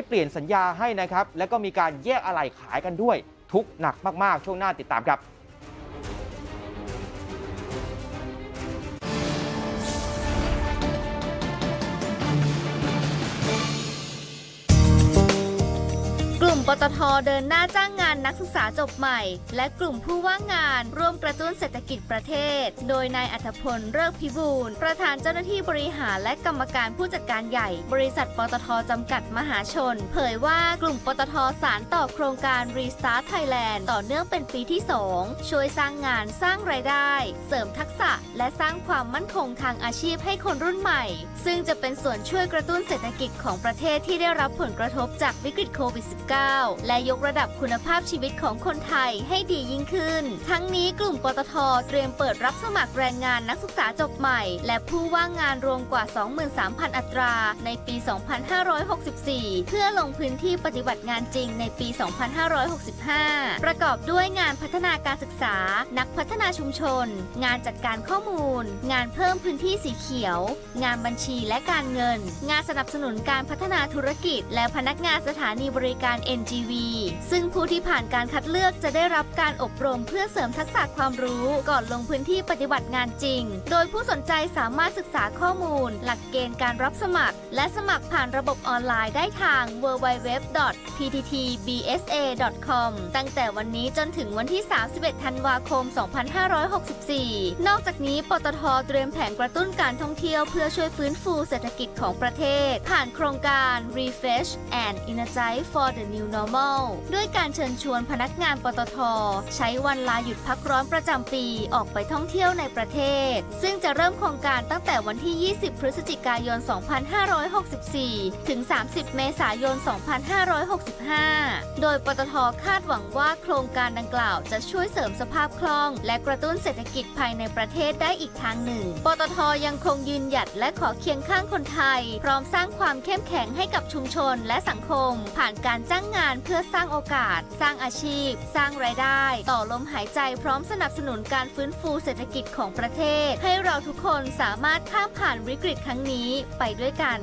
ไม่เปลี่ยนสัญญาให้นะครับ แล้วก็มีการแยกอะไหล่ขายกันด้วยทุกหนักมากๆ ช่วงหน้าติดตามครับ ตทเดินหน้าจ้างงานนักศึกษาจบใหม่ และกลุ่มผู้ว่างงานร่วมกระตุ้นเศรษฐกิจประเทศ โดยนายอัธพลเลิกพิบูลประธานเจ้าหน้าที่บริหารและกรรมการผู้จัดการใหญ่ บริษัทปตทจำกัดมหาชน เผยว่ากลุ่มปตทสารต่อโครงการ Restart Thailand ต่อเนื่องเป็นปีที่ 2 ช่วยสร้างงานสร้างรายได้ เสริมทักษะ และสร้างความมั่นคงทางอาชีพให้คนรุ่นใหม่ ซึ่งจะเป็นส่วนช่วยกระตุ้นเศรษฐกิจของประเทศที่ได้รับผลกระทบจากวิกฤตโควิด -19 และยกระดับคุณภาพชีวิตของคนไทยให้ดียิ่งขึ้น ทั้งนี้กลุ่มปตทเตรียมเปิดรับสมัครแรงงานนักศึกษาจบใหม่ และผู้ว่างงานรวมกว่า 23,000 อัตรา ในปี 2564 เพื่อลงพื้นที่ปฏิบัติงานจริงในปี 2565 ประกอบด้วยงานพัฒนาการศึกษา นักพัฒนาชุมชน งานจัดการข้อมูล งานเพิ่มพื้นที่สีเขียว งานบัญชีและการเงิน งานสนับสนุนการพัฒนาธุรกิจ และพนักงานสถานีบริการ NGV ซึ่งผู้ที่ผ่านการคัดเลือกจะได้รับการอบรมเพื่อเสริมทักษะความรู้ก่อนลงพื้นที่ปฏิบัติงานจริง โดยผู้สนใจสามารถศึกษาข้อมูล หลักเกณฑ์การรับสมัคร และสมัครผ่านระบบออนไลน์ได้ทาง www.pttbsa.com ตั้งแต่วันนี้จนถึงวันที่ 31 ธันวาคม 2564 นอกจากนี้ ปตทเตรียมแผนกระตุ้นการท่องเที่ยวเพื่อช่วยฟื้นฟูเศรษฐกิจของประเทศ ผ่านโครงการ Refresh and Energize for the New Normal ด้วยการเชิญชวนพนักงานปตท ใช้วันลาหยุดพักร้อนประจำปีออกไปท่องเที่ยวในประเทศ ซึ่งจะเริ่มโครงการตั้งแต่วันที่ 20 พฤศจิกายน 2564 ถึง 30 เมษายน 2565 โดยปตทคาดหวังว่าโครงการดังกล่าวจะช่วยเสริมสภาพคล่อง และกระตุ้นเศรษฐกิจภายในประเทศได้อีกทางหนึ่ง ปตทยังคงยืนหยัดและขอเคียงข้างคนไทย พร้อมสร้างความเข้มแข็งให้กับชุมชนและสังคม ผ่านการจ้างงานงานเพื่อสร้างโอกาส สร้างอาชีพ สร้างรายได้ ต่อลมหายใจพร้อมสนับสนุนการฟื้นฟูเศรษฐกิจของประเทศ ให้เราทุกคนสามารถข้ามผ่านวิกฤตครั้งนี้ไปด้วยกัน